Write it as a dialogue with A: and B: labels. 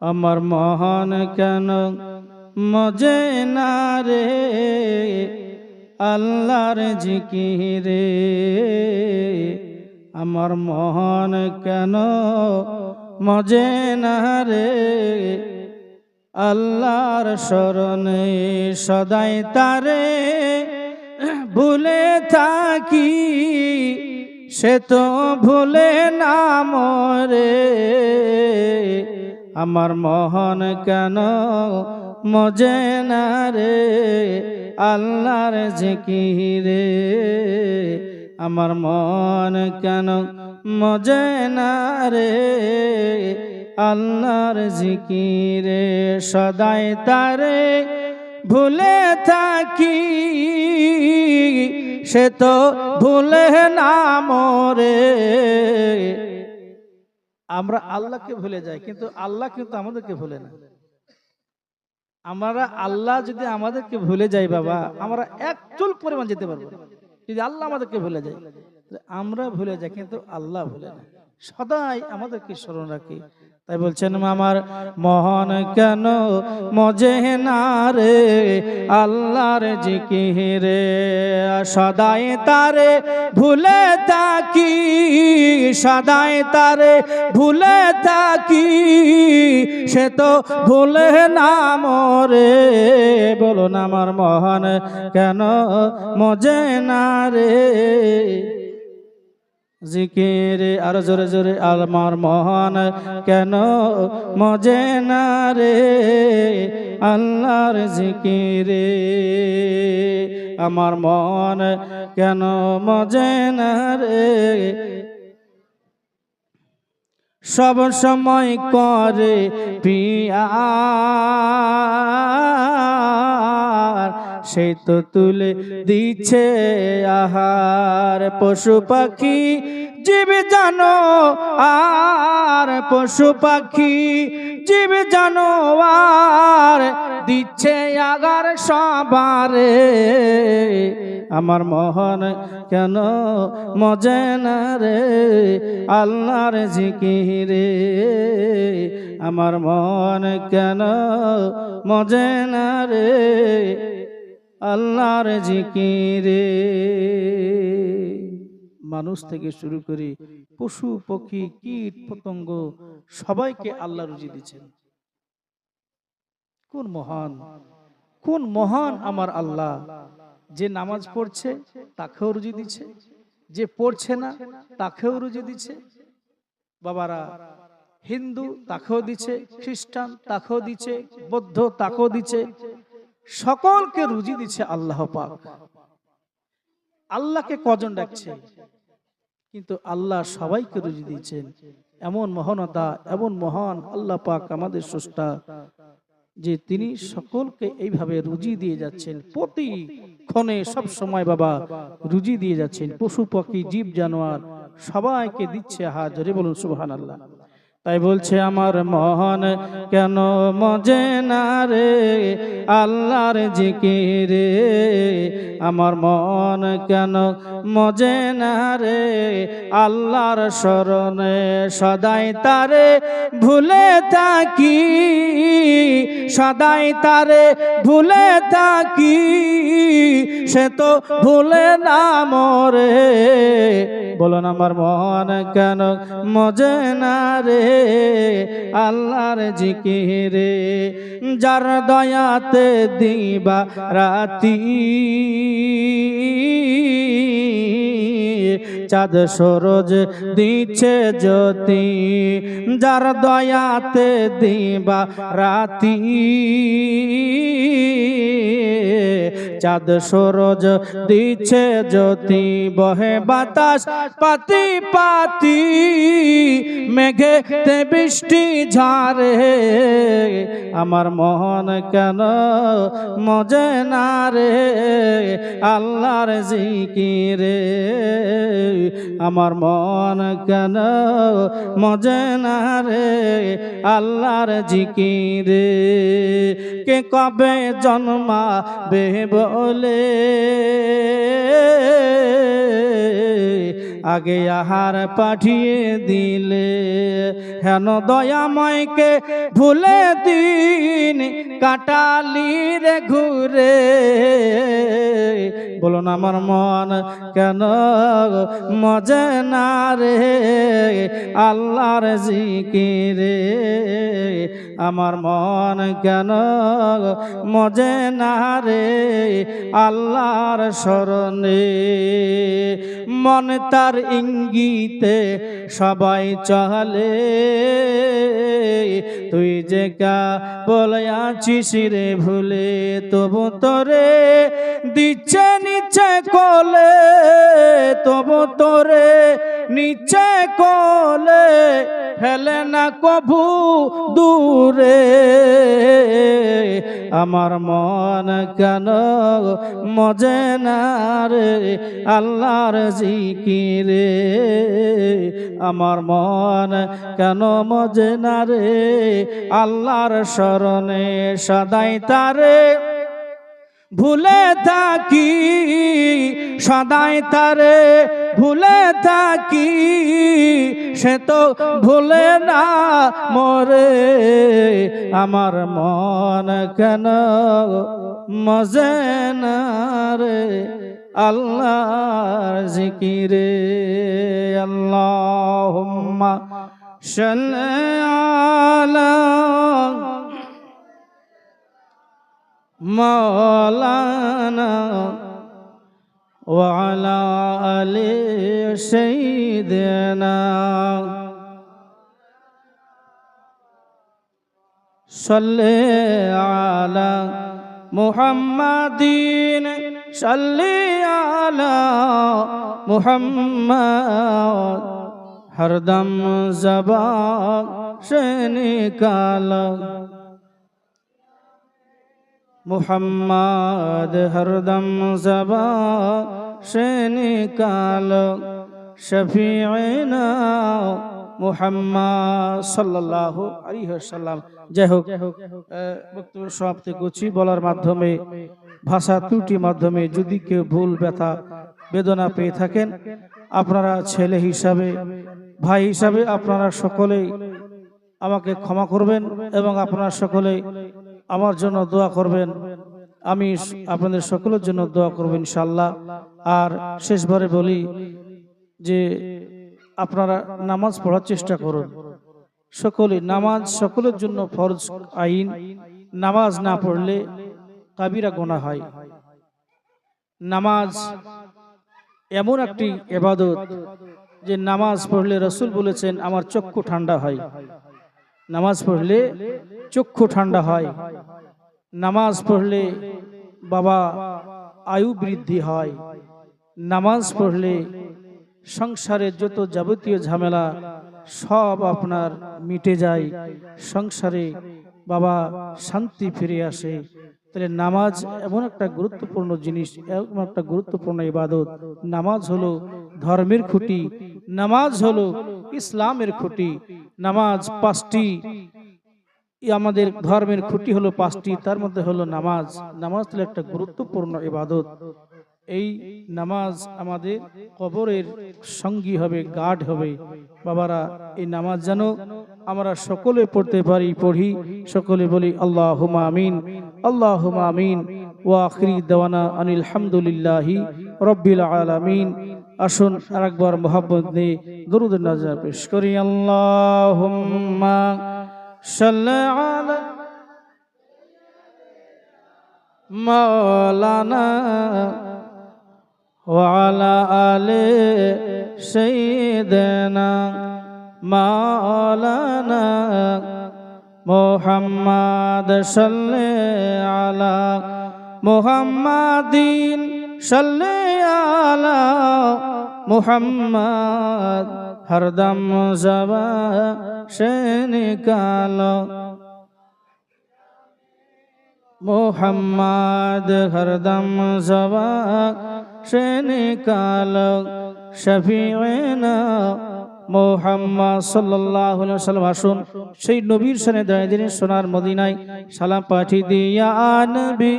A: আমার মহান কেন? মজে না রে, আল্লাহর জিকিরে। আমার মহান কেন? মজে না রে, আল্লাহর স্মরণে সদাই তারে ভুলে থাকি। সে তো ভুলে না মরে। আমার মহন কেন মজে না রে? আল্লাহর জিকিরে আমার মন কেন মজে না রে? আল্লাহর জিকিরে সদাই তারে ভুলে থাকি। সে তো ভুলে না মরে। আমরা আল্লাহকে ভুলে যাই, কিন্তু আল্লাহ কিন্তু আমাদেরকে ভুলে না। আমরা আল্লাহ যদি আমাদেরকে ভুলে যাই বাবা, আমরা এক চুল পরিমাণ যেতে পারব যদি আল্লাহ আমাদেরকে ভুলে যাই আমরা ভুলে যাই, কিন্তু আল্লাহ ভুলে না। সদাই আমাদেরকে স্মরণ রাখি। তাই বলছেন আমার মহান কেন মজে না রে? আল্লাহর জিকিরে সদাই তারে ভুলে থাকি, সদাই তারে ভুলে থাকি, সে তো ভুলে না মরে। বলো না আমার মহান কেন মজে না রে? জিকিরে আর জোরে জোরে আমার মহান কেন মজে না রে? আল্লাহর জিকিরে আমার মন কেন মজে না রে? সব সময় করে পিয়ার সে তো তুলে দিচ্ছে আহার। পশু পাখি জীব জানো, আর পশু পাখি জীব জানো, আর দিচ্ছে আগার সবারে। আমার মহন কেন মজে না রে, আল্লাহর জিকিরে আমার মন কেন মজে না রে। আল্লাহর জিকিরে। মানুষ থেকে শুরু করে পশু, পক্ষী, কীট, পতঙ্গ, সবাইকে আল্লাহ রুজি দিচ্ছেন কোন মহান কোন মহান আমার আল্লাহ যে নামাজ পড়ছে, তাকেও রুজি দিচ্ছে যে পড়ছে না, তাকেও রুজি দিচ্ছে বাবারা, হিন্দু তাকেও দিচ্ছে খ্রিস্টান তাকেও দিচ্ছে বৌদ্ধ তাকেও দিচ্ছে সকলকে রুজি দিচ্ছে আল্লাহ পাক। আল্লাহকে কজন ডাকছে? কিন্তু আল্লাহ সবাইকে রুজি দিচ্ছেন। এমন মহানতা, এমন মহান আল্লাহ পাক আমাদের স্রষ্টা, যে তিনি সকলকে এইভাবে রুজি দিয়ে যাচ্ছেন। প্রতি ক্ষণে সব সময় বাবা রুজি দিয়ে যাচ্ছেন। পশু, পাখি, জীব, জানোয়ার সবাইকে দিচ্ছে হাজারে বলুন সুবহান আল্লাহ তাই বলছে আমার মহান, কেন মজে না রে? আল্লাহর জিকিরে আমার মন কেন মজে না রে? আল্লাহর স্মরণে সদাই তারে ভুলে থাকি, সদাই তারে ভুলে থাকি। সে তো ভুলে না মরে। বলুন আমার মন কেন মজে না রে? আল্লাহর জিকিরে, যার দয়াতে দিবা রাতি। চাঁদ সরোজ দিচ্ছে জ্যোতি, যার দয়াতে দিবা রাতি। চাঁদ সরোজ দিচ্ছে জ্যোতি, বহে বাতাস, পাতি পাতি, মেঘেতে বৃষ্টি ঝারে আমার মন কেন মজে না রে? আল্লাহর জিকিরে। আমার মন কেন মজে না রে? আল্লাহর জিকিরে। কে কবে জন্মাবে বলে। আগে আহার পাঠিয়ে দিলে। হেন দয়াময়কে ভুলে দিন কাটালি রে ঘুরে। বলুন আমার মন কেন মজে না রে? আল্লাহর জিকিরে। আমার মন কেন মজে না রে? আল্লাহর স্মরণে মন তার ইঙ্গিতে সবাই চলে। তুই যে কা বলে আছিস রে ভুলে, তবু তোরে দিচ্ছে নিচে কলে, তবু তোরে নিচে কোলে ফেলে না কভু দূরে। আমার মন কেন মজে না রে আল্লাহর জিকিরে? আমার মন কেন মজে না রে আল্লাহর স্মরণে সদাই তারে। ভুলে থাকি, সদাই তারে ভুলে থাকি, সে তো ভুলে না মরে। আমার মন কেন মজে না রে? আল্লাহর জিকিরে আল্লাহুম্মা সাল্লি আলা مولانا وعلى آل سيدنا صل على محمد صل على محمد. هردم دم زبان মোহাম্মদ হরদম জবা সে নিকাল শফিনা মোহাম্মদ সাল্লাহ আলী সাল্লাম যাই হোক বলার মাধ্যমে, ভাষা মাধ্যমে যদি কেউ ভুল, ব্যথা, বেদনা পেয়ে থাকেন, আপনারা ছেলে হিসাবে, ভাই হিসাবে আপনারা সকলেই আমাকে ক্ষমা করবেন এবং আপনারা সকলে আমার জন্য দোয়া করবেন। আমি আপনাদের সকলের জন্য দোয়া করব ইনশাল্লাহ আর শেষবারে বলি যে আপনারা নামাজ পড়ার চেষ্টা করুন। সকলে নামাজ সকলের জন্য ফরজ আইন। নামাজ না পড়লে কাবিরা গোনা হয়। নামাজ এমন একটি এবাদত যে নামাজ পড়লে রসুল বলেছেন, আমার চক্ষু ঠান্ডা হয়। নামাজ পড়লে চক্ষু ঠান্ডা হয়। নামাজ পড়লে বাবা আয়ু বৃদ্ধি হয়। নামাজ পড়লে সংসারের যত যাবতীয় ঝামেলা সব আপনার মিটে যায়। সংসারে বাবা শান্তি ফিরে আসে। তাহলে নামাজ এমন একটা গুরুত্বপূর্ণ জিনিস, এমন একটা গুরুত্বপূর্ণ ইবাদত। নামাজ হলো ধর্মের খুঁটি, নামাজ হলো ইসলামের খুঁটি। নামাজ পাঁচটি। আমাদের ধর্মের খুঁটি হলো পাঁচটি, তার মধ্যে হলো নামাজ। নামাজ হলো একটা গুরুত্বপূর্ণ ইবাদত। এই নামাজ আমাদের কবরের সঙ্গী হবে, গার্ড হবে। বাবারা, এই নামাজ যেন আমরা সকলে পড়তে পারি, পড়ি। সকলে বলি আল্লাহ আমিন আল্লাহ আমিন। ও আখরি দেওয়ানা আনিল হামদুলিল্লাহি রব্বিল আলামিন। আসুন আরেকবার মোহাম্মদ নিয়ে দরুদ নজর পেশ করি। আল্লাহ মোহাম্মদ সাল্লে আলা মোহাম্মদিন সাল্লে আলা মোহাম্মদ হরদম জবা সে নিকালো মোহাম্মদ হরদম জবা সে নিকালো শফিনা মোহাম্মদ সাল্লাহ সাল্লাম আসুন সেই নবীর সোনার মদিনায় সালাম পাঠিয়ে দিয়া নবী।